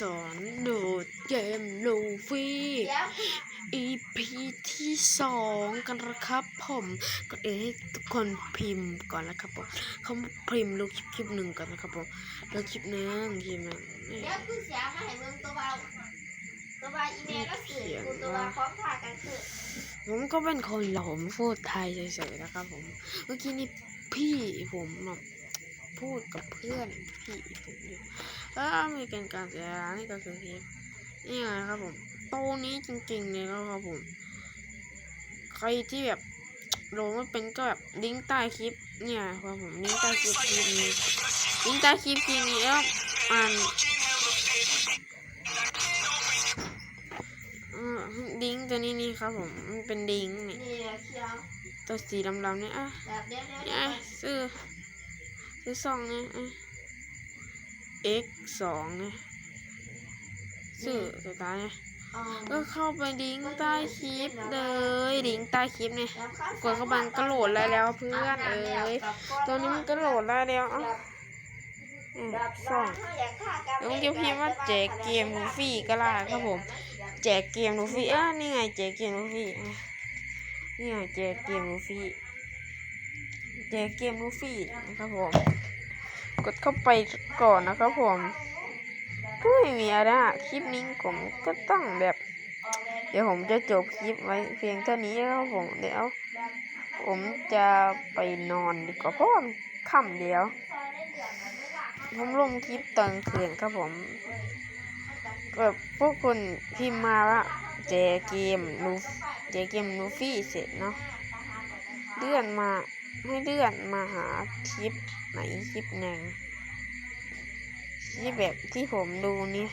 สอนโดดเกมลูฟี่เดี๋ยว EP ที่สองกันนะครับผมก็เดี๋ยวให้ทุกคนพิมพ์ก่อนนะครับผมเขาพิมพ์ลูกคลิปคลิปหนึ่งก่อนนะครับผมแล้วคลิปหนึ่งคลิปหนึ่งนี่เดี๋ยวกูเสียมาให้มึงตัวเบาตัวเบาอีเมลแล้วสื่อกูตัวเบาพร้อมถ่ายกันคือผมก็เป็นคนหลอมพูดไทยเฉยๆนะครับผมเมื่อกี้นี่พี่ผมแบบ พูดกับเพื่อนพี่ผมอยู่แล้วมีการการเสียร้านนี่ก็คือคลิปนี่ไงครับผมโตนี้จริงๆเลยนะครับผม ใครที่แบบโหลดไม่เป็นก็แบบลิงก์ใต้คลิปเนี่ยครับผมลิงก์ใต้คลิปคลิปนี้ลิงก์ใต้คลิปคลิปนี้แล้วอ่านเอ่อลิงตัวนี้นี่ครับผม มันเป็นลิงก์นี่นี่เชียตัวสีดำๆนี่อะเนี่ยซื้อ ซื้อซองนี่อะ x สองนี่ซื้อสุดท้ายนี่อ๋อก็เข้าไปลิงก์ใต้คลิปเลยลิงก์ใต้คลิปนี่แล้วกดเข้าไปก็โหลดได้แล้วเพื่อนเอ้ยตัวนี้มันก็โหลดได้แล้วอะอืมสองแล้วมันจะพิมพ์ว่าแจกเกมลูฟี่ก็ได้ครับผม แจกเกมลูฟี่อะนี่ไงแจกเกมลูฟี่อะนี่ไงแจกเกมลูฟี่ แจกเกมลูฟี่นะครับผม กดเข้าไปก่อนนะครับผม ก็ไม่มีอะไรอะคลิปนี้ผมก็ต้องแบบ เดี๋ยวผมจะจบคลิปไว้เพียงเท่านี้นะครับผม เดี๋ยว ผมจะไปนอนดีกว่าเพราะว่าค่ำเดียว ผมลงคลิปตอนคืนครับผมแบบพวกคุณพิมพ์มาว่าเจเกมลูเจเกมลูฟี่เสร็จเนาะเลื่อนมา ให้เลื่อนมาหาคลิปไหนคลิปหนึ่งที่แบบที่ผมดูเนี่ย